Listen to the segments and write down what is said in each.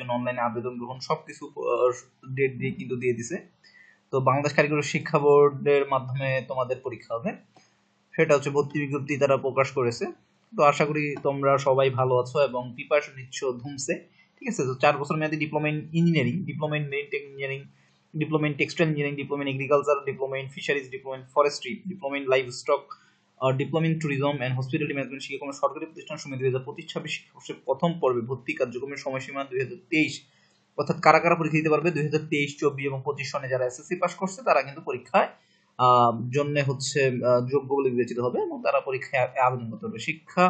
জন্য অনলাইনে আবেদন গ্রহণ সবকিছু ডেট দিয়ে কিন্তু দিয়ে দিছে। তো বাংলাদেশ কারিগরি শিক্ষা বোর্ডের মাধ্যমে তোমাদের পরীক্ষা হবে। সেটা হচ্ছে ভর্তি বিজ্ঞপ্তি তারা প্রকাশ করেছে। তো আশা করি তোমরা সবাই ভালো আছো এবং প্রিপারেশন নিচ্ছ ধুমসে। ঠিক আছে? তো চার বছর মেয়াদি diploma in engineering diploma in marine engineering diploma in textile engineering diploma in agriculture diploma in fisheries diploma in forestry diploma in livestock diploma in tourism and hospitality management শিক্ষাক্রমের সরকারি প্রতিষ্ঠান সমিতি দুই হাজার পঁচিশ ছাব্বিশ শিক্ষাবর্ষের প্রথম পর্বে ভর্তি কার্যক্রমের সময়সীমা দুই হাজার তেইশ। অর্থাৎ কারা কারা পরীক্ষা দিতে পারবে? দুই হাজার তেইশ, চব্বিশ এবং পঁচিশ সনে যারা এসএসসি পাস করছে, তারা কিন্তু পরীক্ষায় জন্য হচ্ছে যোগ্য বলে বিবেচিত হবে এবং তারা পরীক্ষায় আবেদন করতে পারবে। শিক্ষা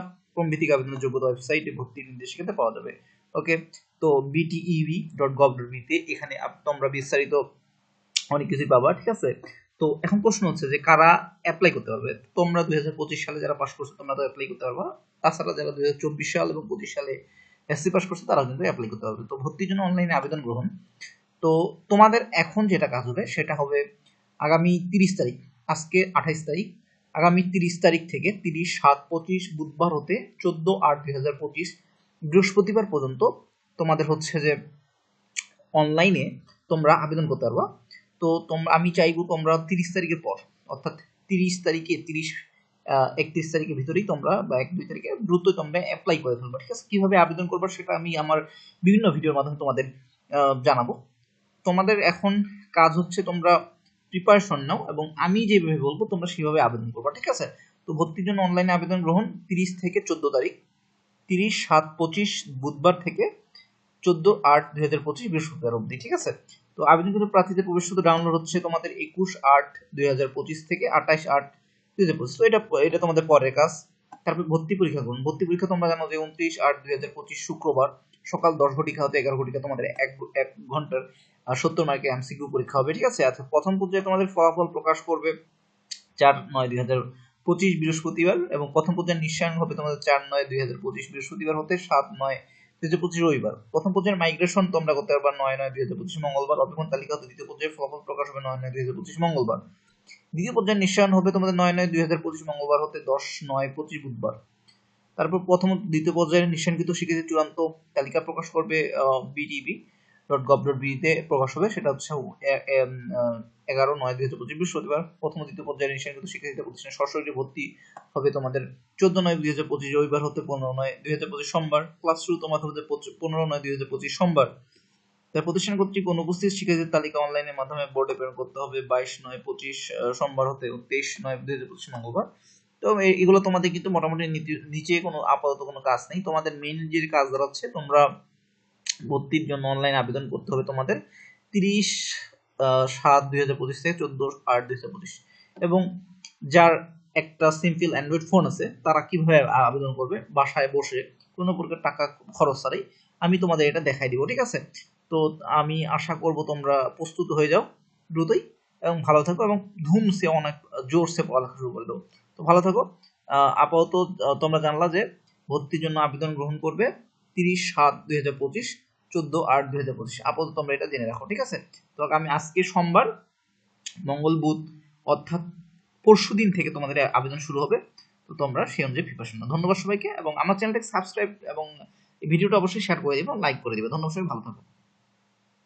ভিত্তিক আবেদনের যোগ্যতা ওয়েবসাইটে ভর্তির নির্দেশিকাতে পাওয়া যাবে। ওকে? তো বিটিইবি ডট গভ ডট বিতে এখানে তোমরা বিস্তারিত অনেক কিছুই পাবা, ঠিক আছে? তো এখন প্রশ্ন হচ্ছে যে কারা অ্যাপ্লাই করতে পারবে? তোমরা দুই হাজার পঁচিশ সালে যারা পাস করছ, তোমরা তো অ্যাপ্লাই করতে পারবা। তাছাড়া যারা দুই হাজার চব্বিশ সাল এবং পঁচিশ সালে এসসি পাস করছে তারা কিন্তু অ্যাপ্লাই করতে পারবে। তো ভর্তির জন্য অনলাইনে আবেদন গ্রহণ। তো তোমাদের এখন যেটা কাজ হবে, সেটা হবে আগামী তিরিশ তারিখ, আজকে আঠাইশ তারিখ। আগামী তিরিশ তারিখ থেকে তিরিশ, সাত, পঁচিশ, বুধবার হতে চোদ্দ আট দুই হাজার পঁচিশ বৃহস্পতিবার পর্যন্ত তোমাদের হচ্ছে যে অনলাইনে তোমরা আবেদন করতে পারবা। তো তোমরা আমি চাইব তোমরা তিরিশ তারিখের পর, অর্থাৎ তিরিশ তারিখে, তিরিশ একত্রিশ তারিখের ভিতরেই তোমরা, বা এক, দুই তারিখে দ্রুত তোমরা অ্যাপ্লাই করে ফেলবা, ঠিক আছে? কীভাবে আবেদন করবা সেটা আমি আমার বিভিন্ন ভিডিওর মাধ্যমে তোমাদের জানাব। তোমাদের এখন কাজ হচ্ছে তোমরা প্রিপারেশন নাও এবং আমি যেভাবে বলব তোমরা সেভাবে আবেদন করবা, ঠিক আছে? তো ভর্তির জন্য অনলাইনে আবেদন গ্রহণ তিরিশ থেকে চোদ্দ তারিখ, তিরিশ, সাত, পঁচিশ, বুধবার থেকে চোদ্দ আট দুই হাজার পঁচিশ বৃহস্পতিবার অবধি, ঠিক আছে? তো আবেদনকৃত প্রার্থীদের প্রবেশ শুধু ডাউনলোড হচ্ছে তোমাদের একুশ আট দুই হাজার পঁচিশ থেকে আঠাশ আট দুই হাজার পঁচিশ। তো এটা এটা তোমাদের পরের কাজ। তারপর ভর্তি পরীক্ষা করুন। ভর্তি পরীক্ষা তোমরা জানো যে উনত্রিশ আট দুই হাজার পঁচিশ শুক্রবার সকাল দশ ঘটিকা হতে এগারো ঘটিকা তোমাদের এক এক ঘণ্টার সত্তর মার্কে এমসিকিউ পরীক্ষা হবে, ঠিক আছে? আচ্ছা প্রথম পর্যায়ে তোমাদের ফলাফল প্রকাশ করবে চার নয় দুই হাজার পঁচিশ বৃহস্পতিবার এবং প্রথম পর্যায়ে নিঃসায়ন হবে তোমাদের চার নয় দুই হাজার পঁচিশ বৃহস্পতিবার হতে সাত নয় পঁচিশ রবিবার। প্রথম পর্যায়ের মাইগ্রেশন তোমরা করতে পারবা নয় নয় দুই হাজার পঁচিশ মঙ্গলবার তালিকা হতে দ্বিতীয় পর্যায়ে ফলাফল প্রকাশ হবে নয় নয় দুই হাজার পঁচিশ মঙ্গলবার। দ্বিতীয় পর্যায়ের নিঃসায়ন হবে তোমাদের নয় নয় দুই হাজার পঁচিশ মঙ্গলবার হতে দশ নয় পঁচিশ বুধবার। তারপর প্রথম, দ্বিতীয় পর্যায়ের নিঃসায়নকৃত স্বীকৃতি চূড়ান্ত তালিকা প্রকাশ করবে বিডিবি ডট গভ ডট বিতে প্রকাশ হবে, সেটা হচ্ছে এগারো, নয় দুই হাজার পঁচিশ বৃহস্পতিবার, প্রথম দ্বিতীয় পর্যায়ের নিঃসায়নকৃত স্বীকৃতি প্রতিষ্ঠানে সরাসরি ভর্তি হবে তোমাদের চোদ্দ নয় দুই হাজার পঁচিশ রবিবার হতে পনেরো নয় দুই হাজার পঁচিশ সোমবার, ক্লাস শুরু তোমাদের হতে পনেরো নয় দুই হাজার পঁচিশ সোমবার। তার প্রতিষ্ঠান কর্তৃক অনুপস্থিত শিক্ষার্থীদের তালিকা অনলাইনের মাধ্যমে বোর্ডে প্রেরণ করতে হবে বাইশ নয়, পঁচিশ সোমবার হতে তেইশ নয় দুই হাজার পঁচিশ মঙ্গলবার। তো এগুলো তোমাদের কিন্তু মোটামুটি নিচে কোনো আপাতত কোনো কাজ নেই। তোমাদের মেইন যে কাজ দাঁড়াচ্ছে, তোমরা ভর্তির জন্য অনলাইন আবেদন করতে হবে তোমাদের। তিরিশ সাত দুই হাজার পঁচিশ থেকে চোদ্দ আট দুই হাজার পঁচিশ। এবং যার একটা সিম্পল অ্যান্ড্রয়েড ফোন আছে, তারা কীভাবে আবেদন করবে, বাসায় বসে কোনো প্রকার টাকা খরচ ছাড়াই আমি তোমাদের এটা দেখাই দিব, ঠিক আছে? তো আমি আশা করব তোমরা প্রস্তুত হয়ে যাও দ্রুতই এবং ভালো থাকো এবং ধুমসে অনেক জোরসে পড়ালেখা শুরু করে দাও। তো ভালো থাকো। আপাতত তোমরা জানলা যে ভর্তির জন্য আবেদন গ্রহণ করবে, তিরিশ সাত দুই হাজার পঁচিশ। চোদ্দ আট দুই হাজার পঁচিশ। আপাতত তোমরা এটা জেনে রাখো, ঠিক আছে? তো আমি আজকে সোমবার, মঙ্গল, বুধ, অর্থাৎ পরশু দিন থেকে তোমাদের আবেদন শুরু হবে। তো তোমরা সেই অনুযায়ী প্রিপারেশন ধন্যবাদ সবাইকে এবং আমার চ্যানেলটাকে সাবস্ক্রাইব এবং ভিডিওটা অবশ্যই শেয়ার করে দিবে লাইক করে দিবে। ধন্যবাদ সবাই, ভালো থাকো।